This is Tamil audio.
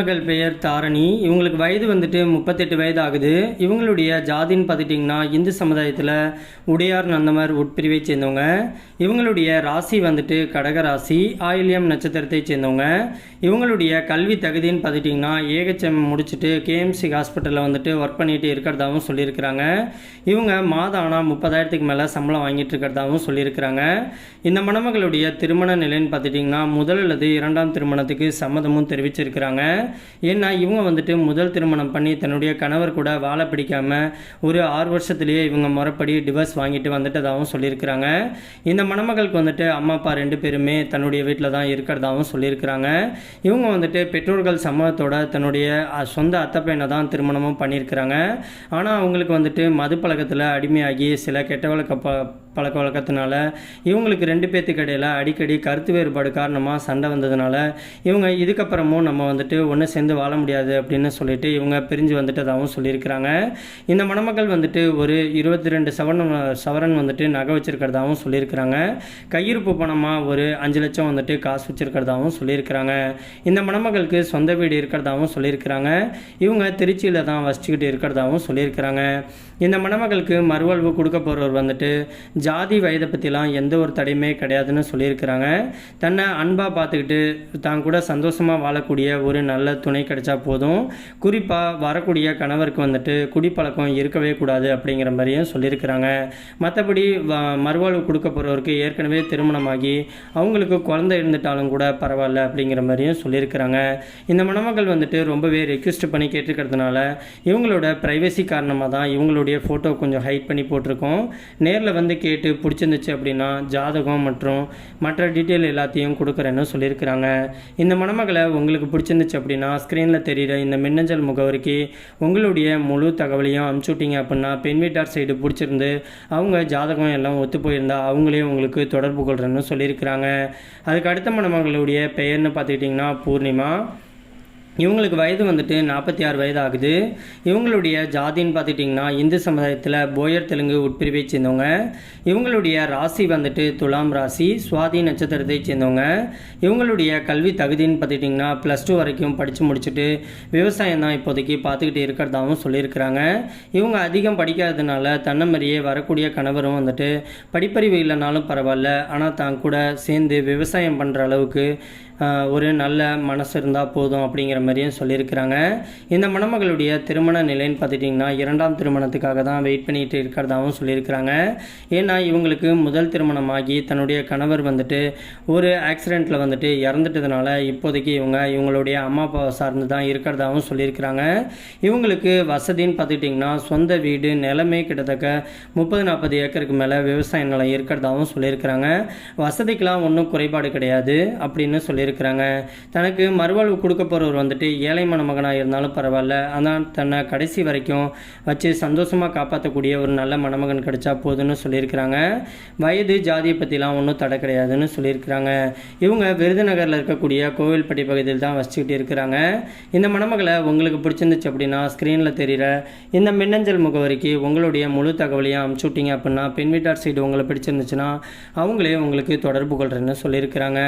மணமகள் பெயர் தாரணி. இவங்களுக்கு வயது வந்துட்டு முப்பத்தெட்டு வயது ஆகுது இவங்களுடைய ஜாதின்னு பார்த்துட்டிங்கன்னா இந்து சமுதாயத்தில் உடையார் நந்தமர் உட்பிரிவை சேர்ந்தவங்க. இவங்களுடைய ராசி வந்துட்டு கடக ராசி ஆயில்யம் நட்சத்திரத்தை சேர்ந்தவங்க. இவங்களுடைய கல்வி தகுதின்னு பார்த்துட்டிங்கன்னா ஏகச்சம் முடிச்சுட்டு கேஎம்சி ஹாஸ்பிட்டலில் வந்துட்டு ஒர்க் பண்ணிட்டு இருக்கிறதாகவும் சொல்லியிருக்கிறாங்க. இவங்க மாதம் ஆனால் முப்பதாயிரத்துக்கு மேலே சம்பளம் வாங்கிட்டு இருக்கிறதாகவும் சொல்லியிருக்கிறாங்க. இந்த மணமகளுடைய திருமண நிலைன்னு பார்த்துட்டிங்கன்னா முதல் அல்லது இரண்டாம் திருமணத்துக்கு சம்மதமும் தெரிவிச்சிருக்கிறாங்க. ஏன்னா இவங்க வந்துட்டு முதல் திருமணம் பண்ணி தன்னுடைய கணவர் கூட வாழ பிடிக்காமல் ஒரு ஆறு வருஷத்துலேயே இவங்க முறைப்படி டிவர்ஸ் வாங்கிட்டு வந்துட்டதாகவும் சொல்லியிருக்கிறாங்க. இந்த மணமகளுக்கு வந்துட்டு அம்மா அப்பா ரெண்டு பேருமே தன்னுடைய வீட்டில் தான் இருக்கிறதாகவும் சொல்லியிருக்கிறாங்க. இவங்க வந்துட்டு பெற்றோர்கள் சம்மதத்தோட தன்னுடைய சொந்த அத்தை பையனை தான் திருமணமும் பண்ணியிருக்கிறாங்க. ஆனால் அவங்களுக்கு வந்துட்டு மது பழக்கத்தில் அடிமையாகி சில கெட்ட வழக்க பழக்க வழக்கத்தினால இவங்களுக்கு ரெண்டு பேர்த்துக்கு இடையில அடிக்கடி கருத்து வேறுபாடு காரணமாக சண்டை வந்ததுனால இவங்க இதுக்கப்புறமும் நம்ம வந்துட்டு ஒன்று சேர்ந்து வாழ முடியாது அப்படின்னு சொல்லிட்டு இவங்க பிரிஞ்சு வந்துட்டதாகவும் சொல்லியிருக்கிறாங்க. இந்த மணமக்கள் வந்துட்டு ஒரு இருபத்தி ரெண்டு சவரன் சவரன் வந்துட்டு நகை வச்சிருக்கிறதாகவும் சொல்லியிருக்கிறாங்க. கையிருப்பு பணமாக ஒரு அஞ்சு லட்சம் வந்துட்டு காசு வச்சிருக்கிறதாகவும் சொல்லியிருக்கிறாங்க. இந்த மணமகளுக்கு சொந்த வீடு இருக்கிறதாகவும் சொல்லியிருக்கிறாங்க. இவங்க திருச்சியில் தான் வசிச்சுக்கிட்டு இருக்கிறதாகவும் சொல்லியிருக்கிறாங்க. இந்த மணமகளுக்கு மறுவாழ்வு கொடுக்க போகிறவர் வந்துட்டு ஜாதி வயதை பற்றிலாம் எந்த ஒரு தடையுமே கிடையாதுன்னு சொல்லியிருக்கிறாங்க. தன்னை அன்பாக பார்த்துக்கிட்டு தான் கூட சந்தோஷமாக வாழக்கூடிய ஒரு நல்ல துணை கிடைச்சா போதும். குறிப்பாக வரக்கூடிய கணவருக்கு வந்துட்டு குடிப்பழக்கம் இருக்கவே கூடாது அப்படிங்கிற மாதிரியும் சொல்லியிருக்கிறாங்க. மற்றபடி மறுவாழ்வு கொடுக்க போகிறவருக்கு ஏற்கனவே திருமணமாகி அவங்களுக்கு குழந்தை இருந்துட்டாலும் கூட பரவாயில்ல அப்படிங்கிற மாதிரியும் சொல்லியிருக்கிறாங்க. இந்த மணமகள் வந்துட்டு ரொம்பவே ரெக்வெஸ்ட் பண்ணி கேட்டிருக்கிறதுனால இவங்களோட ப்ரைவசி காரணமாக தான் இவங்களுடைய ஃபோட்டோ கொஞ்சம் ஹைட் பண்ணி போட்டிருக்கோம். நேரில் வந்து கேட்டு பிடிச்சிருந்துச்சு அப்படின்னா ஜாதகம் மற்றும் மற்ற டீட்டெயில் எல்லாத்தையும் கொடுக்குறேன்னு சொல்லியிருக்கிறாங்க. இந்த மணமகளை உங்களுக்கு பிடிச்சிருந்துச்சு அப்படின்னா ஸ்க்ரீனில் தெரிகிற இந்த மின்னஞ்சல் முகவரிக்கு உங்களுடைய முழு தகவலையும் அனுப்பிச்சு அப்படின்னா பெண் வீட்டார் சைடு பிடிச்சிருந்து அவங்க ஜாதகம் எல்லாம் ஒத்து போயிருந்தால் அவங்களே உங்களுக்கு தொடர்பு கொள்கிறேன்னு சொல்லியிருக்கிறாங்க. அதுக்கு அடுத்த மணமகளுடைய பெயர்னு பார்த்துக்கிட்டிங்கன்னா பூர்ணிமா இவங்களுக்கு வயது வந்துட்டு நாற்பத்தி ஆறு வயது ஆகுது இவங்களுடைய ஜாதின்னு பார்த்துட்டிங்கன்னா இந்து சமுதாயத்தில் போயர் தெலுங்கு உட்பிரிவை சேர்ந்தவங்க. இவங்களுடைய ராசி வந்துட்டு துலாம் ராசி சுவாதி நட்சத்திரத்தை சேர்ந்தவங்க. இவங்களுடைய கல்வி தகுதின்னு பார்த்துட்டிங்கன்னா ப்ளஸ் டூ வரைக்கும் படித்து முடிச்சுட்டு விவசாயம் தான் இப்போதைக்கு பார்த்துக்கிட்டு இருக்கிறதாகவும் சொல்லியிருக்கிறாங்க. இவங்க அதிகம் படிக்காததுனால தன்னமரியே வரக்கூடிய கணவரும் வந்துட்டு படிப்பறிவு இல்லைனாலும் பரவாயில்ல. ஆனால் தான் கூட சேர்ந்து விவசாயம் பண்ணுற அளவுக்கு ஒரு நல்ல மனசு இருந்தால் போதும் அப்படிங்கிற மாதிரியும் சொல்லியிருக்கிறாங்க. இந்த மணமகளுடைய திருமண நிலைன்னு பார்த்துட்டிங்கன்னா இரண்டாம் திருமணத்துக்காக தான் வெயிட் பண்ணிகிட்டு இருக்கிறதாகவும் சொல்லியிருக்கிறாங்க. ஏன்னா இவங்களுக்கு முதல் திருமணமாகி தன்னுடைய கணவர் வந்துட்டு ஒரு ஆக்சிடெண்ட்டில் வந்துட்டு இறந்துட்டதுனால இப்போதைக்கு இவங்க இவங்களுடைய அம்மா அப்பாவை சார்ந்து தான் இருக்கிறதாகவும் சொல்லியிருக்கிறாங்க. இவங்களுக்கு வசதின்னு பார்த்துக்கிட்டிங்கன்னா சொந்த வீடு நிலமே கிட்டத்தட்ட முப்பது நாற்பது ஏக்கருக்கு மேலே விவசாய நிலம் இருக்கிறதாகவும் சொல்லியிருக்கிறாங்க. வசதிக்கெலாம் ஒன்றும் குறைபாடு கிடையாது அப்படின்னு சொல்லியிருக்கிறாங்க. தனக்கு மறுவாழ்வு கொடுக்க போகிறவர் வந்துட்டு ஏழை மணமகனாக இருந்தாலும் பரவாயில்ல. ஆனால் தன்னை கடைசி வரைக்கும் வச்சு சந்தோஷமாக காப்பாற்றக்கூடிய ஒரு நல்ல மணமகன் கிடைச்சா போதும்னு சொல்லியிருக்கிறாங்க. வயது ஜாதியை பற்றிலாம் ஒன்றும் தடை கிடையாதுன்னு சொல்லியிருக்கிறாங்க. இவங்க விருதுநகரில் இருக்கக்கூடிய கோவில்பட்டி பகுதியில் தான் வசிச்சுக்கிட்டு இருக்கிறாங்க. இந்த மணமகளை உங்களுக்கு பிடிச்சிருந்துச்சு அப்படின்னா ஸ்க்ரீனில் தெரிகிற இந்த மின்னஞ்சல் முகவரிக்கு உங்களுடைய முழு தகவலையும் அனுப்பிச்சு விட்டீங்க அப்படின்னா பெண் வீட்டார் சைடு உங்களை பிடிச்சிருந்துச்சுன்னா அவங்களே உங்களுக்கு தொடர்பு கொள்கிறேன்னு சொல்லியிருக்கிறாங்க.